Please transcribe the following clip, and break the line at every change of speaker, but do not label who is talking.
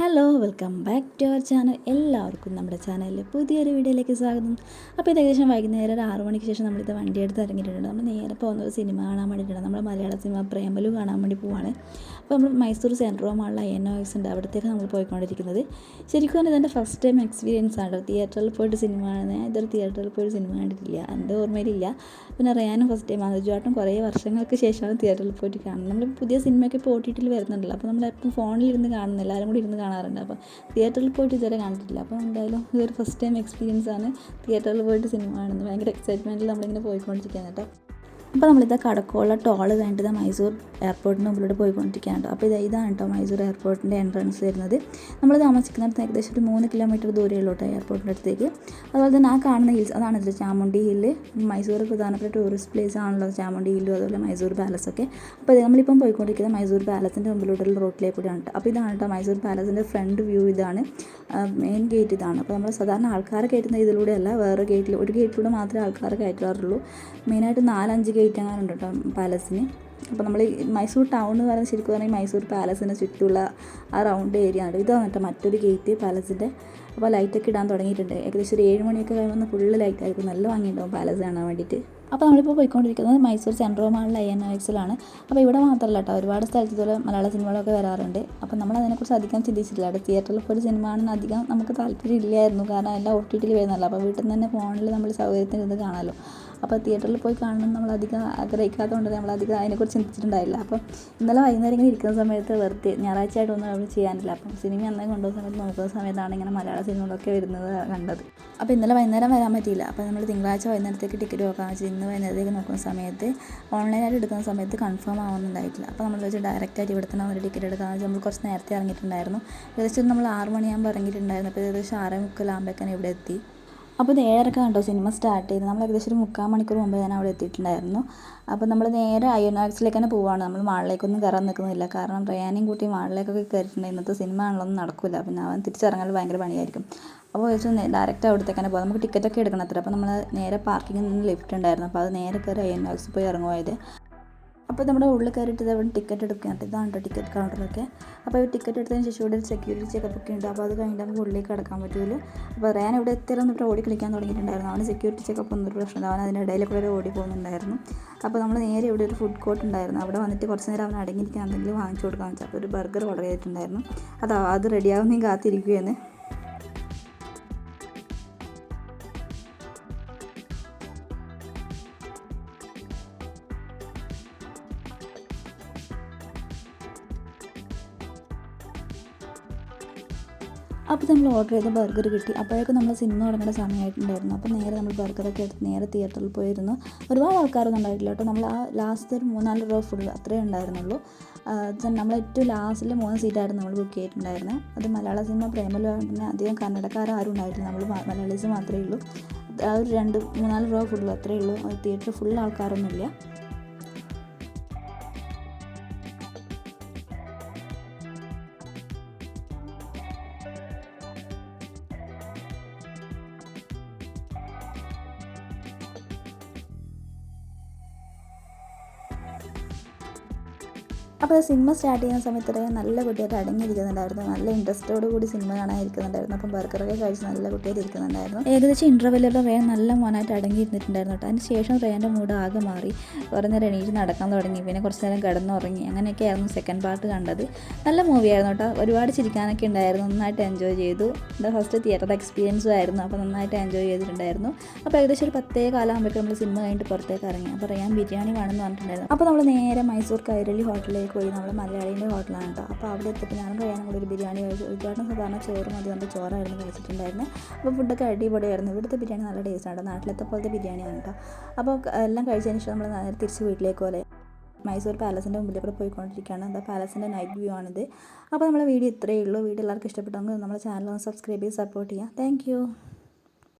Hello welcome back to our channel എല്ലാവർക്കും നമ്മുടെ ചാനലിൽ പുതിയൊരു വീഡിയോയിലേക്ക് സ്വാഗതം. അപ്പോൾ ഇത് ഏകദേശം വൈകുന്നേരം ഒരു ആറു മണിക്ക് ശേഷം നമ്മളിത് വണ്ടി എടുത്ത് ഇറങ്ങിയിട്ടുണ്ട്. നമ്മൾ നേരെ പോകുന്ന ഒരു സിനിമ കാണാൻ വേണ്ടിയിട്ടാണ്. നമ്മൾ മലയാള സിനിമ പ്രേമലു കാണാൻ വേണ്ടി പോവാണ്. അപ്പോൾ നമ്മൾ മൈസൂർ സെൻട്രോ എൻ ഒ എൻ ഓക്സ് ഉണ്ട്. അവിടത്തേക്ക് നമ്മൾ പോയിക്കൊണ്ടിരിക്കുന്നത്. ശരിക്കും പറഞ്ഞാൽ ഇതെന്റെ ഫസ്റ്റ് ടൈം എക്സ്പീരിയൻസ് ആണ് തിയേറ്ററിൽ പോയിട്ട് സിനിമ കാണുന്നത് ഇതൊരു തിയേറ്ററിൽ പോയിട്ട് സിനിമ കണ്ടിട്ടില്ല. എന്റെ ഓർമ്മയിലില്ല. പിന്നെ അറിയാനും ഫസ്റ്റ് ടൈം ആണ്. കുറേ വർഷങ്ങൾക്ക് ശേഷമാണ് തിയേറ്ററിൽ പോയിട്ട് കാണുന്നത്. നമ്മൾ പുതിയ സിനിമയൊക്കെ ഇപ്പോൾ ഒ ടി ടിയിൽ വരുന്നുണ്ടല്ലോ. അപ്പോൾ നമ്മളെപ്പം ഫോണിലിരുന്ന് കാണുന്നില്ല എല്ലാവരും കൂടി ഇരുന്ന് കാണാറുണ്ട്. അപ്പോൾ തിയേറ്ററിൽ പോയിട്ട് ഇതുവരെ കണ്ടിട്ടില്ല. അപ്പോൾ എന്തായാലും ഇതൊരു ഫസ്റ്റ് ടൈം എക്സ്പീരിയൻസ് ആണ്. തിയേറ്ററിൽ പോയിട്ട് സിനിമ കാണുന്നത്. ഭയങ്കര എക്സൈറ്റ്മെന്റിൽ നമ്മളിങ്ങനെ പോയിക്കൊണ്ടിരിക്കുകയാണ് കേട്ടോ. അപ്പോൾ നമ്മളിത് കടക്കോള ടോൾ കഴിഞ്ഞിട്ട് മൈസൂർ എയർപോർട്ടിന് മുമ്പിലൂടെ പോയിക്കൊണ്ടിരിക്കുകയാണ്. അപ്പോൾ ഇത് ഇതാണ് കേട്ടോ മൈസൂർ എയർപോർട്ടിന്റെ എൻട്രൻസ് വരുന്നത്. നമ്മൾ താമസിക്കുന്നിടത്ത് ഏകദേശം ഒരു മൂന്ന് കിലോമീറ്റർ ദൂരമുള്ളൂ കേട്ടോ എയർപോർട്ടിന്റെ അടുത്തേക്ക്. അതുപോലെ തന്നെ ആ കാണുന്ന ഹിൽസ് അതാണ് ഇത് ചാമുണ്ടി ഹില്ല് മൈസൂർ പ്രധാനപ്പെട്ട ടൂറിസ്റ്റ് പ്ലേസ് ആണല്ലോ ചാമുണ്ടി ഹില്ലും അതുപോലെ മൈസൂർ പാലസ് ഒക്കെ. അപ്പോൾ ഇത് നമ്മളിപ്പം പോയിക്കൊണ്ടിരിക്കുന്നത് മൈസൂർ പാലസിന്റെ മുമ്പിലൂടെയുള്ള റോട്ടിലേക്ക് കൂടിയാണ് അപ്പോൾ ഇതാണ് കേട്ടോ മൈസൂർ പാലസിന്റെ ഫ്രണ്ട് വ്യൂ ഇതാണ്. മെയിൻ ഗേറ്റ് ഇതാണ്. അപ്പോൾ നമ്മൾ സാധാരണ ആൾക്കാർ കയറ്റുന്ന ഇതിലൂടെയല്ല വേറെ ഗേറ്റിൽ ഒരു ഗേറ്റിലൂടെ മാത്രമേ ആൾക്കാർ കയറ്റാറുള്ളൂ. മെയിനായിട്ട് നാലഞ്ച് ഗേറ്റ് അങ്ങനെ ഉണ്ട് കേട്ടോ പാലസിന്. അപ്പോൾ നമ്മൾ മൈസൂർ ടൗൺ എന്ന് പറയുന്നത് ശരിക്കും പറഞ്ഞാൽ മൈസൂർ പാലസിന് ചുറ്റുമുള്ള ആ റൗണ്ട് ഏരിയ ആണ്. ഇതാണ് കേട്ടോ മറ്റൊരു ഗേറ്റ് പാലസിന്റെ അപ്പോൾ ലൈറ്റൊക്കെ ഇടാൻ തുടങ്ങിയിട്ടുണ്ട്. ഏകദേശം ഒരു ഏഴ് മണിയൊക്കെ കഴിയുമ്പോൾ ഫുൾ ലൈറ്റ് ആയിരിക്കും. നല്ല ഭംഗിയുണ്ടാവും പാലസ് കാണാൻ വേണ്ടിയിട്ട്. അപ്പോൾ നമ്മളിപ്പോൾ പോയിക്കൊണ്ടിരിക്കുന്നത് മൈസൂർ സെൻട്രൽ മാളിൽ ഐ എൻ എക്സിലാണ് അപ്പോൾ ഇവിടെ മാത്രമല്ല കേട്ടോ. ഒരുപാട് സ്ഥലത്ത് ഇതുപോലെ മലയാള സിനിമകളൊക്കെ വരാറുണ്ട്. അപ്പോൾ നമ്മൾ അതിനെക്കുറിച്ച് അധികം ചിന്തിച്ചിട്ടില്ല. അവിടെ തിയേറ്ററിൽ പോയി സിനിമ കാണാൻ അധികം നമുക്ക് താല്പര്യം ഇല്ലായിരുന്നു. കാരണം എല്ലാം ഒ ടി ടിയിൽ വരുന്നല്ലോ അപ്പോൾ വീട്ടിൽ നിന്ന് തന്നെ ഫോണിൽ നമ്മൾ സൗകര്യത്തിന് ഇത് കാണാമല്ലോ അപ്പോൾ തിയേറ്ററിൽ പോയി കാണണം നമ്മൾ അധികം ആഗ്രഹിക്കാത്തതുകൊണ്ട് നമ്മൾ അധികം അതിനെക്കുറിച്ച് ചിന്തിച്ചിട്ടുണ്ടായില്ല. അപ്പോൾ ഇന്നലെ വൈകുന്നേരം ഇങ്ങനെ ഇരിക്കുന്ന സമയത്ത് വെറുതെ ഞായറാഴ്ച ആയിട്ടൊന്നും അവിടെ ചെയ്യാനില്ല. അപ്പം സിനിമ അന്നേ കൊണ്ടുപോകുന്ന സമയത്ത് നോക്കുന്ന സമയത്താണ് ഇങ്ങനെ മലയാള സിനിമകളൊക്കെ വരുന്നത് കണ്ടത്. അപ്പോൾ ഇന്നലെ വൈകുന്നേരം വരാൻ പറ്റിയില്ല. അപ്പോൾ നമ്മൾ തിങ്കളാഴ്ച വൈകുന്നേരത്തേക്ക് ടിക്കറ്റ് നോക്കാൻ വെച്ചാൽ ഇന്ന് വൈകുന്നേരത്തേക്ക് നോക്കുന്ന സമയത്ത് ഓൺലൈനായിട്ട് എടുക്കുന്ന സമയത്ത് കൺഫേം ആവുന്നുണ്ടായിട്ടില്ല. അപ്പോൾ നമ്മൾ വെച്ച് ഡയറക്റ്റായിട്ട് ഇവിടെ തന്നെ ഒരു ടിക്കറ്റ് എടുക്കാമെന്ന് വെച്ചാൽ നമ്മൾ കുറച്ച് നേരത്തെ ഇറങ്ങിയിട്ടുണ്ടായിരുന്നു. ഏകദേശം നമ്മൾ ആറ് മണിയാകുമ്പോൾ ഇറങ്ങിയിട്ടുണ്ടായിരുന്നു. അപ്പോൾ ഏകദേശം ആറേ മുക്കാലാകുമ്പോഴേക്കാണ് ഇവിടെ എത്തി. അപ്പോൾ നേരെ കണ്ടോ സിനിമ സ്റ്റാർട്ട് ചെയ്ത്. നമ്മൾ ഏകദേശം ഒരു മുക്കാൽ മണിക്കൂർ മുമ്പ് ഞാൻ അവിടെ എത്തിയിട്ടുണ്ടായിരുന്നു. അപ്പോൾ നമ്മൾ നേരെ അയോനാക്സിലേക്ക് തന്നെ പോവാണ്. നമ്മൾ മാളിലേക്കൊന്നും കയറാൻ നിൽക്കുന്നില്ല. കാരണം റയാനെയും കൂട്ടി മാളിലേക്കൊക്കെ കയറിയിട്ടുണ്ട്. ഇന്നത്തെ സിനിമ ആണല്ലോ നടക്കില്ല പിന്നെ അവൻ തിരിച്ചിറങ്ങാൻ ഭയങ്കര പണിയായിരിക്കും. അപ്പോൾ വെച്ച് ഡയറക്റ്റ് അവിടത്തേക്ക് തന്നെ പോകാം നമുക്ക് ടിക്കറ്റൊക്കെ എടുക്കണം അത്ര. അപ്പോൾ നമ്മൾ നേരെ പാർക്കിങ്ങിൽ നിന്ന് ലിഫ്റ്റ് ഉണ്ടായിരുന്നു. അപ്പോൾ അത് നേരെ കയറി അയോനാക്സിൽ പോയി ഇറങ്ങുമായത് അപ്പോൾ നമ്മുടെ ഉള്ളിൽ കയറിയിട്ട് ഇതവിടെ ടിക്കറ്റ് എടുക്കുകയാണ്. ഇതാണ് കേട്ടോ ടിക്കറ്റ് കൗണ്ടറൊക്കെ അപ്പോൾ ഈ ടിക്കറ്റ് എടുത്തതിന് ശേഷം ഇവിടെ ഒരു സെക്യൂരിറ്റി ചെക്കപ്പ് ഒക്കെ ഉണ്ട്. അപ്പോൾ അത് കഴിഞ്ഞിട്ട് നമുക്ക് ഉള്ളിലേക്ക് കടക്കാൻ പറ്റുമല്ലോ അപ്പോൾ റയാൻ ഇവിടെ എത്തിയാലും ഇവിടെ ഓടി കളിക്കാൻ തുടങ്ങിയിട്ടുണ്ടായിരുന്നു. അവൻ സെക്യൂരിറ്റി ചെക്കപ്പ് ഒന്നും ഒരു പ്രശ്നം അവൻ അതിന്റെ ഇടയിൽ കൂടെ ഓടി പോകുന്നുണ്ടായിരുന്നു. അപ്പോൾ നമ്മൾ നേരെ ഇവിടെ ഒരു ഫുഡ് കോർട്ട് ഉണ്ടായിരുന്നു. അവിടെ വന്നിട്ട് കുറച്ച് നേരം അവൻ അടങ്ങിയിരിക്കാൻ എന്തെങ്കിലും വാങ്ങിച്ചു കൊടുക്കാൻ വെച്ചാൽ. അപ്പോൾ ഒരു ബർഗർ ഓർഡർ ചെയ്തിട്ടുണ്ടായിരുന്നു. അത് അത് റെഡിയാവുന്നതും കാത്തിരിക്കുകയാണ്. അപ്പോൾ നമ്മൾ ഓർഡർ ചെയ്ത ബർഗർ കിട്ടി. അപ്പോഴേക്കും നമ്മൾ സിനിമ തുടങ്ങേണ്ട സമയമായിട്ടുണ്ടായിരുന്നു. അപ്പോൾ നേരെ നമ്മൾ ബർഗറൊക്കെ എടുത്ത് നേരെ തിയേറ്ററിൽ പോയിരുന്നു. ഒരുപാട് ആൾക്കാരൊന്നും ഉണ്ടായിട്ടില്ല കേട്ടോ. നമ്മൾ ആ ലാസ്റ്റ് ഒരു മൂന്നാൽ റോ ഫുൾ അത്രേ ഉണ്ടായിരുന്നുള്ളൂ. നമ്മൾ ഏറ്റവും ലാസ്റ്റിൽ മൂന്ന് സീറ്റായിരുന്നു നമ്മൾ ബുക്ക് ചെയ്തിട്ടുണ്ടായിരുന്നത് അത് മലയാള സിനിമ പ്രേമലോ തന്നെ അധികം കന്നഡക്കാരും ഉണ്ടായിട്ടില്ല. നമ്മൾ മലയാളീസ് മാത്രമേ ഉള്ളൂ. ആ ഒരു രണ്ട് മൂന്നാൽ റോ ഫുൾ അത്രേ ഉള്ളൂ. തിയേറ്റർ ഫുൾ ആൾക്കാരൊന്നുമില്ല. അപ്പോൾ സിനിമ സ്റ്റാർട്ട് ചെയ്യുന്ന സമയത്ത് നല്ല കുട്ടിയായിട്ട് അടങ്ങിയിരിക്കുന്നുണ്ടായിരുന്നു. നല്ല ഇൻട്രസ്റ്റോട് കൂടി സിനിമ കാണാൻ ഇരിക്കുന്നുണ്ടായിരുന്നു അപ്പം ബർഗറൊക്കെ കഴിച്ച് നല്ല കുട്ടിയായിട്ട് ഇരിക്കുന്നുണ്ടായിരുന്നു. ഏകദേശം ഇന്റർവെല്ലിൽ റേൻ നല്ല മോനായിട്ട് അടങ്ങിയിരുന്നിട്ടുണ്ടായിരുന്നു കേട്ടോ. അതിന് ശേഷം റേന്റെ മൂഡ് ആകെ മാറി. കുറേ നേരം എണീറ്റ് നടക്കാൻ തുടങ്ങി. പിന്നെ കുറച്ച് നേരം കിടന്നുറങ്ങി. അങ്ങനെയൊക്കെയായിരുന്നു സെക്കൻഡ് പാർട്ട് കണ്ടത്. നല്ല മൂവിയായിരുന്നു കേട്ടോ. ഒരുപാട് ചിരിക്കാനൊക്കെ ഉണ്ടായിരുന്നു. നന്നായിട്ട് എൻജോയ് ചെയ്തു. എന്റെ ഫസ്റ്റ് തിയേറ്റർ എക്സ്പീരിയൻസും ആയിരുന്നു. അപ്പോൾ നന്നായിട്ട് എൻജോയ് ചെയ്തിട്ടുണ്ടായിരുന്നു. അപ്പോൾ ഏകദേശം ഒരു പത്തേ കാലമാകുമ്പോഴേക്കും നമ്മൾ സിനിമ കഴിഞ്ഞിട്ട് പുറത്തേക്ക് ഇറങ്ങി. അപ്പോൾ റയാൻ ബിരിയാണി വേണമെന്ന് പറഞ്ഞിട്ടുണ്ടായിരുന്നു. അപ്പോൾ നമ്മൾ നേരെ മൈസൂർ കൈരളി ഹോട്ടലിലേക്ക് പോയി. നമ്മൾ മലയാളീന്റെ ഹോട്ടലാണ് കേട്ടോ. അപ്പോൾ അവിടെ എത്തിയപ്പോൾ ഞാനും കഴിയാനും കൂടി ഒരു ബിരിയാണി കഴിച്ചു. ഒരുപാട് സാധാരണ ചോറ് മതി കൊണ്ട് ചോറായിരുന്നു കഴിച്ചിട്ടുണ്ടായിരുന്നു. അപ്പോൾ ഫുഡൊക്കെ അടിപൊളിയായിരുന്നു. ഇവിടുത്തെ ബിരിയാണി നല്ല ടേസ്റ്റ് ആണ് നാട്ടിലത്തെ പോലത്തെ ബിരിയാണിയാണ് കേട്ടോ. അപ്പോൾ എല്ലാം കഴിച്ചതിന് ശേഷം നമ്മൾ നേരെ തിരിച്ച് വീട്ടിലേക്ക് പോലെ മൈസൂർ പാലസിന്റെ മുമ്പിൽ കൂടെ പോയിക്കൊണ്ടിരിക്കുകയാണ്. എന്താ പാലസിന്റെ നൈറ്റ് വ്യൂ ആണിത്. അപ്പോൾ നമ്മളെ വീഡിയോ ഇത്രയേ ഉള്ളൂ. വീഡിയോ എല്ലാവർക്കും ഇഷ്ടപ്പെട്ടെങ്കിൽ നമ്മുടെ ചാനൽ ഒന്ന് സബ്സ്ക്രൈബ് ചെയ്ത് സപ്പോർട്ട് ചെയ്യാം. താങ്ക്